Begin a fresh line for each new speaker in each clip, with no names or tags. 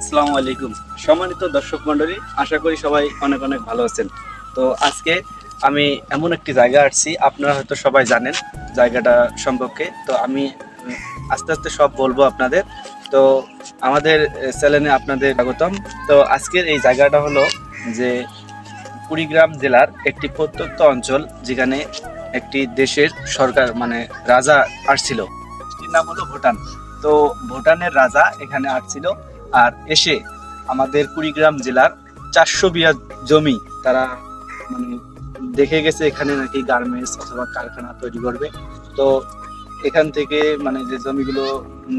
আসসালামু আলাইকুম। সম্মানিত দর্শক মণ্ডলী, আশা করি সবাই অনেক অনেক ভালো আছেন। তো আজকে আমি এমন একটি জায়গা আসছি, আপনারা হয়তো সবাই জানেন জায়গাটা সম্পর্কে। তো আমি আস্তে আস্তে সব বলব আপনাদের। তো আমাদের চ্যানেলে আপনাদের স্বাগতম। তো আজকের এই জায়গাটা হলো যে কুড়িগ্রাম জেলার একটি প্রত্যন্ত অঞ্চল, যেখানে একটি দেশের সরকার মানে রাজা আসছিল। নাম হলো ভুটান। তো ভুটানের রাজা এখানে আসছিল। আর এসে আমাদের কুড়িগ্রাম জেলার চারশো বিঘা জমি তারা মানে দেখে গেছে এখানে নাকি গার্মেন্টস অথবা কারখানা তৈরি করবে। তো এখান থেকে মানে যে জমিগুলো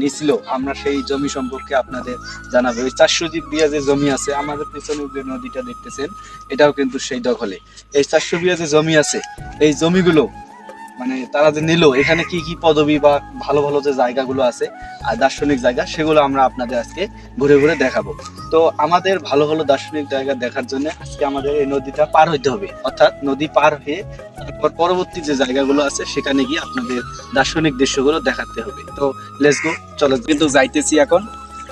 নিছিল, আমরা সেই জমি সম্পর্কে আপনাদের জানাব। ওই চারশো বিঘা যে জমি আছে, আমাদের পেছনে যে নদীটা দেখতেছেন, এটাও কিন্তু সেই দখলে। এই চারশো বিঘা যে জমি আছে, এই জমিগুলো মানে তারা যে নিল, এখানে কি কি পদবি বা ভালো ভালো যে জায়গাগুলো আছে, আর দার্শনিক জায়গা, সেগুলো আমরা আপনাদের আজকে ঘুরে ঘুরে দেখাবো। তো আমাদের ভালো ভালো দার্শনিক জায়গা দেখার জন্য আজকে আমাদের এই নদীটা পার হইতে হবে। অর্থাৎ নদী পার হয়ে তারপর পরবর্তী যে জায়গাগুলো আছে, সেখানে গিয়ে আপনাদের দার্শনিক দৃশ্যগুলো দেখাতে হবে। তো লেটস গো চলো কিন্তু যাইতেছি এখন,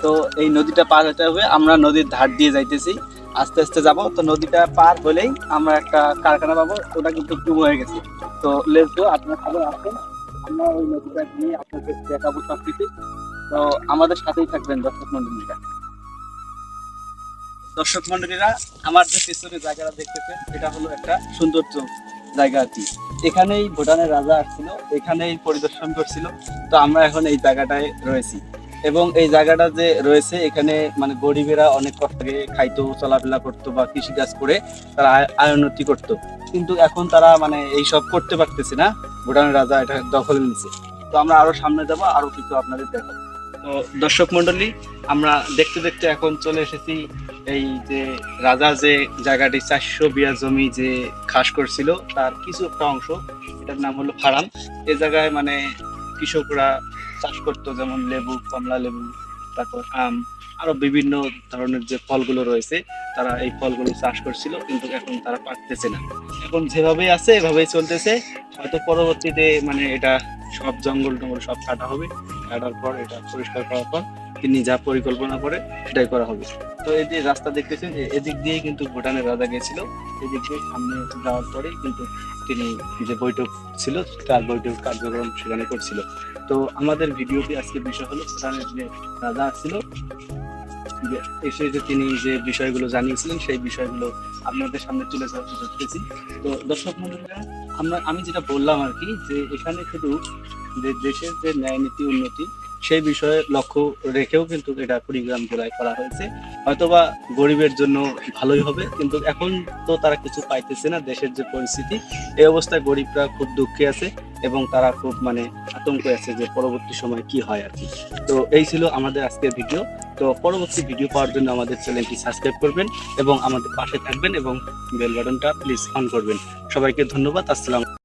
তো এই নদীটা পার হতে হবে। আমরা নদীর ধার দিয়ে যাইতেছি। আস্তে আস্তে যাব। তো নদীটা পার হলেই আমরা একটা কারখানা পাবো। ওটা কিন্তু ডুব হয়ে গেছে। তো লেটস গো আপনারা সবাই আসেন। আমরা ওই নদীটা নিয়ে আপনাদের দেখাবো সব কিছু তো আমাদের সাথেই থাকবেন দর্শক মন্ডলীরা। দর্শক মন্ডলীরা, আমার যে পিছনে জায়গাটা দেখতেছেন, এটা হলো একটা সৌন্দর্য জায়গা আর কি। এখানেই ভুটানের রাজা আসছিল, এখানেই পরিদর্শন করছিল। তো আমরা এখন এই জায়গাটায় রয়েছি। এবং এই জায়গাটা যে রয়েছে, এখানে মানে গরিবেরা অনেক কষ্ট খাইতো, চলাফেরা করতো বা কৃষিকাজ করে তারা আয়- আয় উন্নতি করতো। কিন্তু এখন তারা মানে এইসব করতে পারতেছে না। ভুটানের রাজা এটা দখল নিছে। তো আমরা আরও সামনে যাব, আরও কিছু আপনাদের দেখাবো। তো দর্শক মন্ডলী আমরা দেখতে দেখতে এখন চলে এসেছি এই যে রাজা যে জায়গাটি, চারশো বিয়া জমি যে খাস করছিল, তার কিছু একটা অংশ, এটার নাম হলো ফারাম। এ জায়গায় মানে কৃষকরা চাষ করতো, যেমন লেবু, কমলা লেবু, তারপর আম, আরও বিভিন্ন ধরনের যে ফলগুলো রয়েছে, তারা এই ফলগুলো চাষ করছিল, কিন্তু এখন তারা পারতেছে না। এখন যেভাবে আছে, এভাবেই চলতেছে। হয়তো পরবর্তীতে মানে এটা সব জঙ্গল টঙ্গল সব কাটা হবে, কাটার পর এটা পরিষ্কার করার পর তিনি যা পরিকল্পনা করে সেটাই করা হবে। তো এই যে রাস্তা দেখতেছেন এদিক দিয়ে কিন্তু ভুটানের রাজা গেছিল এদিক দিয়ে সামনে যাওয়ার পরেই কিন্তু তিনি যে বৈঠক ছিল, তার বৈঠক কার্যক্রম সেখানে করছিল। তো আমাদের ভিডিওটি আজকে বিষয় হলো ভুটানের যে রাজা ছিল এসে যে তিনি যে বিষয়গুলো জানিয়েছিলেন, সেই বিষয়গুলো আপনাদের সামনে তুলে ধরতে করতেছি তো দর্শক মন্ডলীরা, আমরা, আমি যেটা বললাম আর কি, যে এখানে শুধু যে দেশের যে ন্যায় নীতি উন্নতি সেই বিষয়ে লক্ষ্য রেখেও কিন্তু এটা কুড়িগ্রাম জেলায় করা হয়েছে। হয়তোবা গরিবের জন্য ভালোই হবে, কিন্তু এখন তো তারা কিছু পাইতেছে না দেশের যে পরিস্থিতি। এই অবস্থায় গরিবরা খুব দুঃখে আছে এবং তারা খুব মানে আতঙ্ক আছে যে পরবর্তী সময় কি হয় আর কি। তো এই ছিল আমাদের আজকের ভিডিও। তো পরবর্তী ভিডিও পাওয়ার জন্য আমাদের চ্যানেলটি সাবস্ক্রাইব করবেন এবং আমাদের পাশে থাকবেন এবং বেল বাটনটা প্লিজ অন করবেন। সবাইকে ধন্যবাদ। আসসালাম